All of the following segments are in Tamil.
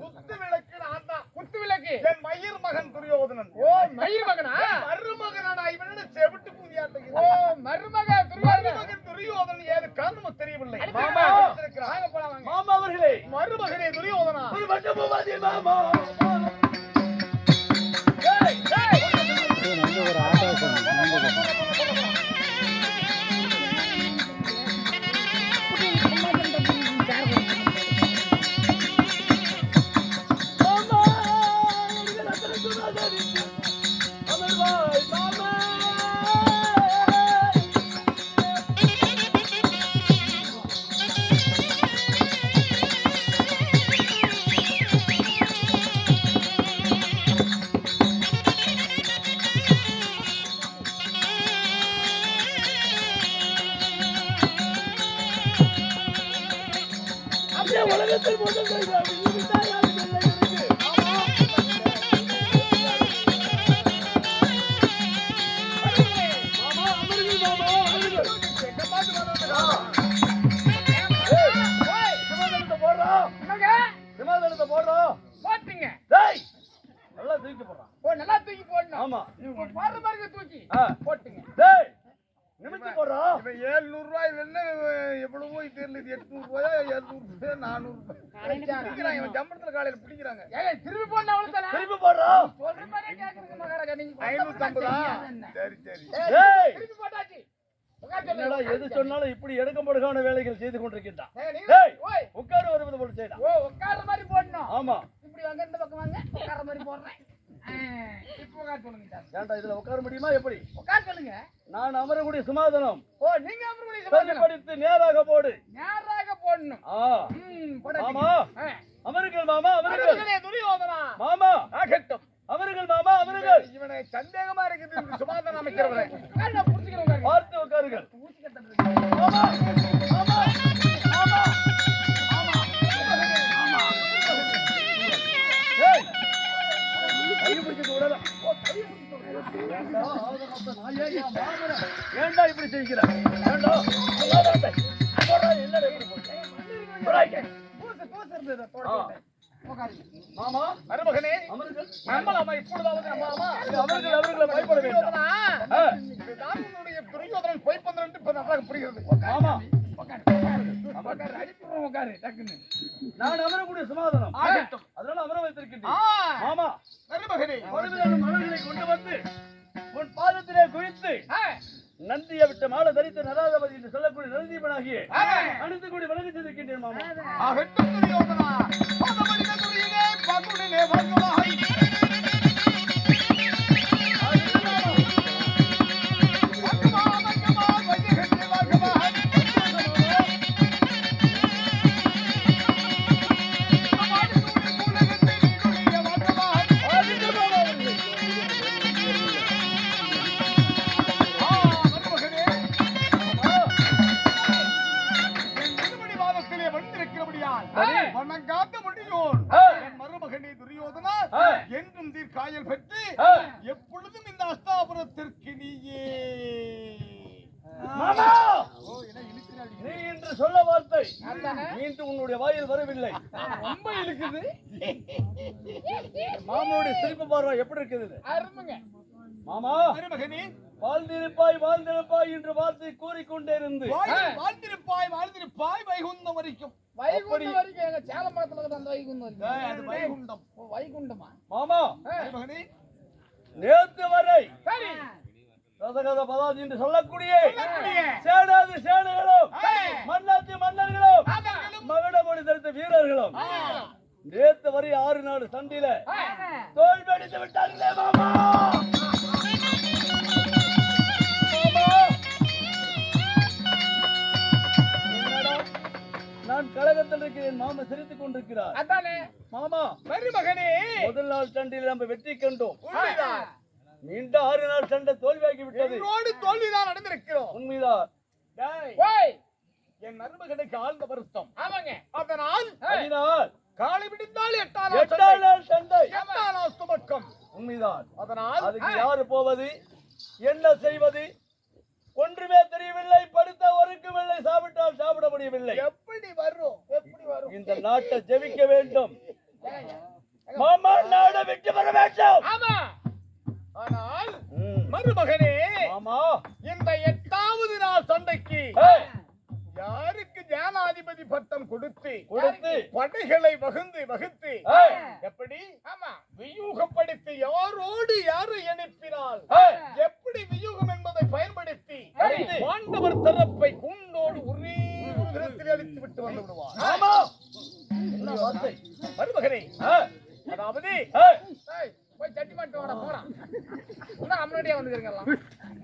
குத்து விளக்கு நான் தான் குத்து விளக்கு என் மயிர் மகன் துரியோதனன். ஓ மயிர் மகனா? மருமகனான இவனோட செவிட்டு ஓ பூதியாட்டுகிறான் மருமக துரியோதனன். மருமகன் துரியோதனன் ஏது காரணமும் தெரியவில்லை. மாமா மாமா. இருக்கிறான். வாங்க போலாம் வாங்க. மாமா அவர்களே. மருமகனே துரியோதனா? மாமா. போடுறோம் என்னங்க சிமாதனத்தை போடுறோம் போட்டுங்க. டேய் நல்லா தூக்கி போடுறான் நல்லா தூக்கி போடணும். ஆமா. போடுற மாதிரி தூக்கி. போட்டுங்க. 700 ரூபாய் இவன் எவ்வளவோ தெரியல இது 800 ரூபாயா 700 ரூபாயா 400 ரூபாய் பிடிக்கிறான் இவன் ஜம்பளத்துல காலையில பிடிக்கிறாங்க. ஏங்க திரும்பி போடணும் அவ்வளவுதானே திருப்பி போடுறோம் சொல்ற மாதிரி கேக்குறீங்க மகாராஜா. நீங்க ஐநூத்தி ஐம்பதா? சரி சரி. திருப்பி போட்டாச்சு. உட்கார் என்னடா. எது சொன்னாலும் இப்படி எடுக்கப்படுகான வேலைகள் செய்து கொண்டிருக்கின்றான் ஏய், நீங்க- டேய் ஓய், உட்காரு வருவது போல செய்யலாம் ஓ உட்கார்ற மாதிரி போடணும். ஆமா. இப்படி வாங்க இந்த பக்கம் வாங்க உட்கார்ற மாதிரி போடுறேன். இப்போ உட்கார் சொல்லுங்க சார். ஏன்டா இதுல உட்கார முடியுமா எப்படி? உட்கார் நான் அமரக்கூடிய சிமாதனம். ஓ நீங்க கூட சமாதானம். சரிப்படுத்தி நேராக போடு. நேராக போடணும். ஆ. ம், போடாதீங்க. மாமா. மருமகனே துரியோதனா. மாமா ஏண்டா, இப்படி செய்கிற ஏண்டா என்னடா இப்படி மாமா மருமகனே நம்மளாமா இப்பொழுதாவது நம்மளாமா அவர்கள் அவர்களை பயப்பட துரியோதனன் பொய் இப்ப நன்றாக புரிகிறது மாமா உட்காரு. டக்குன்னு. நான் அமரக்கூடிய சமாதானம் ஆகட்டும். அதனால அமர ஆ, வைத்திருக்கின்றேன் மலர்களை கொண்டு வந்து உன் பாதத்திலே குவித்து நந்தியை விட்ட மாலை தரித்த நராதபதி என்று சொல்லக்கூடிய நரதீபனாகிய. அணிந்து கூடி வணங்கி சென்றிருக்கின்றேன் மாமா. என்றும் தீர் காயல் பெற்று. எப்பொழுதும் இந்த அஸ்தாபுரத்திற்கு நீயே. நீ என்று சொல்ல வார்த்தை? மீண்டும் உன்னுடைய வாயில் வரவில்லை. ரொம்ப இழுக்குது. மாமனுடைய சிரிப்பு பார்வை எப்படி இருக்குது? மாமா! மருமகனே. வாழ்ந்திருப்பாய் வாழ்ந்திருப்பாய் என்று வார்த்தை கூறிக்கொண்டே இருந்து. வாழ்- வாழ்ந்திருப்பாய் வாழ்ந்திருப்பாய் வைகுந்தம் வரைக்கும். வைகுண்டம் வரைக்கும் எங்க சேலம் பக்கத்துல இருக்கிற அந்த வைகுண்டம் வைகுண்டம். மாமா நேற்று வரை சரி. ரசகத பதாதி என்று சொல்லக்கூடிய சேனைகளும் ஏய். மன்னாத்தி மன்னர்களும் மகுடமொழி தரித்த வீரர்களும் நேத்து வரை ஆறு நாடு சண்டையில தோல்வி அடித்து விட்டார்களே மாமா. நான் கழகத்தில் இருக்கிறேன் மாமா சிரித்துக் கொண்டிருக்கிறார். அதானே? மாமா மருமகனே! முதல் நாள் சண்டையில் நம்ம வெற்றி கண்டோம். மீண்டும் ஆறு நாள் சண்டை தோல்வியாகி விட்டது. தோல்விதான் நடந்திருக்கிறோம். உண்மைதான். என் மருமகனுக்கு ஆழ்ந்த வருத்தம் ஆமாங்க அதனால் அதனால் காலை விடுந்தால் எட்டாம் எட்டாம் நாள் சண்டை எட்டாம் நாள் துவக்கம் உண்மைதான் அதனால் அதுக்கு யாரு போவது என்ன செய்வது ஒன்றுமே தெரியவில்லை படுத்த ஒருக்கும் இல்லை சாப்பிட்டால் சாப்பிட முடியவில்லை எப்படி வரும் எப்படி வரும் இந்த நாட்டை ஜெபிக்க வேண்டும் மாமா நாடை விட்டு வர வேண்டும். ஆமா. ஆனால். மருமகனே இந்த எட்டாவது நாள் சண்டைக்கு யாருக்கு ஜனாதிபதி பட்டம் கொடுத்து கொடுத்து. படைகளை வகுந்து வகுத்து எப்படி? ஆமா. வியூகப்படுத்தி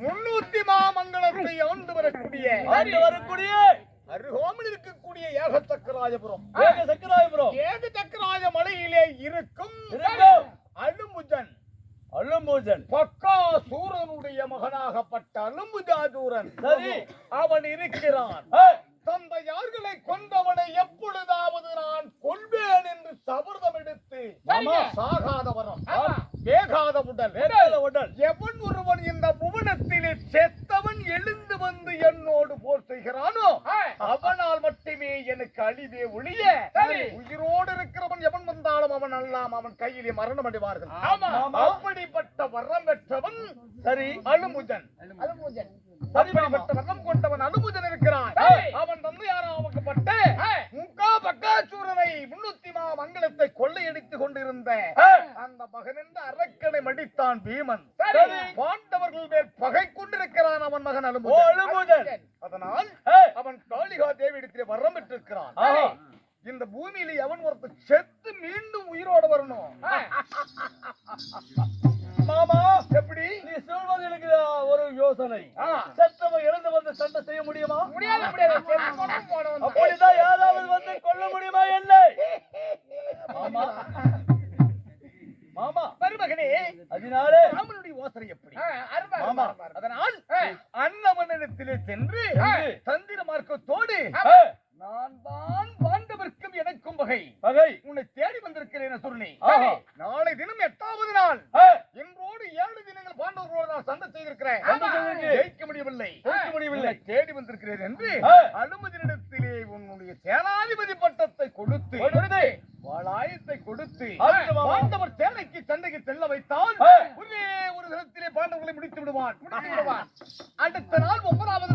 முன்னூத்தி மாமங்கலத்தை ஆண்டு வரக்கூடிய ஆண்டு வரக்கூடிய அருகோமில் இருக்கக்கூடிய ஏகத்தக்கராஜபுரம் ஏக சக்கராயபுரம். ஏக சக்கராஜ மலையிலே இருக்கும். அழும்புஜன் அழும்பூஜன் பக்கா சூரனுடைய மகனாகப்பட்ட அலும்புஜாதூரன் சரி. அவன் இருக்கிறான். தந்தையார்களை கொண்டவனை எப்பொழுதாவது நான் கொள்வேன் என்று சபதம் எடுத்து மாமா. வரம் ஆமா. வேகாத உடல் உடல் எவன் ஒருவன் இந்த புவனத்திலே செத்தவன் எழுந்து வந்து என்னோடு போர் செய்கிறானோ அவனால் மட்டுமே எனக்கு அழிவே ஒழிய. உயிரோடு இருக்கிறவன் எவன் வந்தாலும் அவன் அல்லாம் அவன் கையிலே மரணம் அடைவார்கள். அப்படிப்பட்ட வரம் பெற்றவன் சரி அலுமுஜன் அது பூஜை அப்படிப்பட்ட வரம் கொண்டவன் அலுமுஜன் இருக்கிறான். அவன் தந்தையாராவுக்கப்பட்ட முக்கா பக்காசூரனை முன்னூத்தி மா மங்களத்தை கொள்ளையடித்துக் கொண்டிருந்த அந்த மகன் என்ற அரக்கனை மடித்தான் பீமன். பாண்டவர்கள் மேல் பகை கொண்டிருக்கிறான் அவன் மகன் அழும்பூஜன் அதனால் அவன் காளிகா தேவி இடத்திலே வரம் பெற்றிருக்கிறான். இந்த பூமியில எவன் ஒருத்தர் செத்து மீண்டும் உயிரோட வரணும்? அதனால். அன்னவனிடத்திலே சென்று. தந்திர மார்க்கத்தோடு நான் தான் பாண்டவர்க்கும் எனக்கும் வகை பகை உன்னை தேடி வந்திருக்கிறேன் சொல்லி. நாளை தினம் எட்டாவது நாள் இன்றோடு ஏழு தினங்கள் பாண்டவர்களோடு நான் சண்டை செய்திருக்கிறேன். ஜெயிக்க முடியவில்லை ஜெயிக்க முடியவில்லை. தேடி வந்திருக்கிறேன் என்று. அனுமதியிடத்திலே உன்னுடைய சேனாதிபதி பட்டத்தை கொடுத்து. வாளாயத்தை கொடுத்து. பாண்டவர் சேனைக்கு சண்டைக்கு செல்ல வைத்தால் ஆ. ஒரே ஒரு தினத்திலே பாண்டவர்களை முடித்து விடுவான் முடித்து விடுவான். அடுத்த நாள் ஒன்பதாவது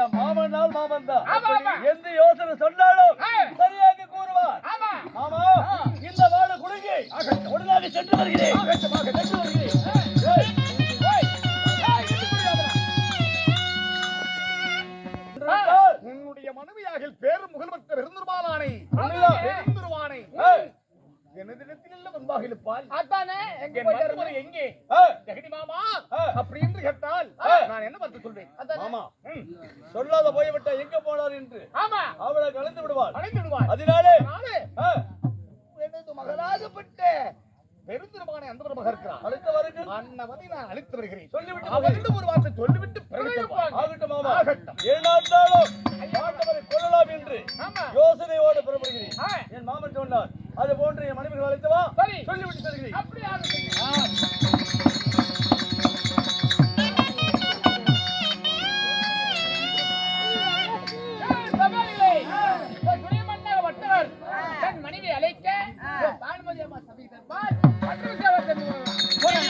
என் மாமனால் மாமன் தான். எந்த யோசனை சொன்னாலும். சரியாக கூறுவார். ஆமா. மாமா இந்த வாழ குடுங்கி உடனாக சென்று வருகிறேன். சென்று வருகிறேன். உன்னுடைய மனைவியாக பேரும் முகல்பட்ட பெருந்துருவானானே ஆமா. பெருந்துருவானை எனதிடத்தில் வந்தாக இருப்பால் அதானே எங்க எங்கே? ஜெகதி மாமா. அப்படி என்று கேட்டால். நான் என்ன பார்த்து சொல்வேன்? அதானே? மாமா ம், சொல்லாத போய்விட்ட எங்க போனார் என்று? ஆமா. அவளை கலந்து விடுவார். அழைத்து விடுவார். அதனாலே எனது மகளாகப்பட்ட பெருந்திருமானை அந்த மகன் இருக்கிறான். நான் அழைத்து வருகிறேன். சொல்லிவிட்டு அவரிடம் ஒரு வார்த்தை சொல்லிவிட்டு. ஆகட்டும் மாமா. ஆகட்டும். ஏழாண்டாலும் ஆண்டவரை கொள்ளலாம் என்று ஆமா. யோசனையோடு புறப்படுகிறேன். என் மாமன் சொன்னார் அது போன்று என் மனைவிகள் அழைத்து வா. சரி. சொல்லிவிட்டு தருகிறேன்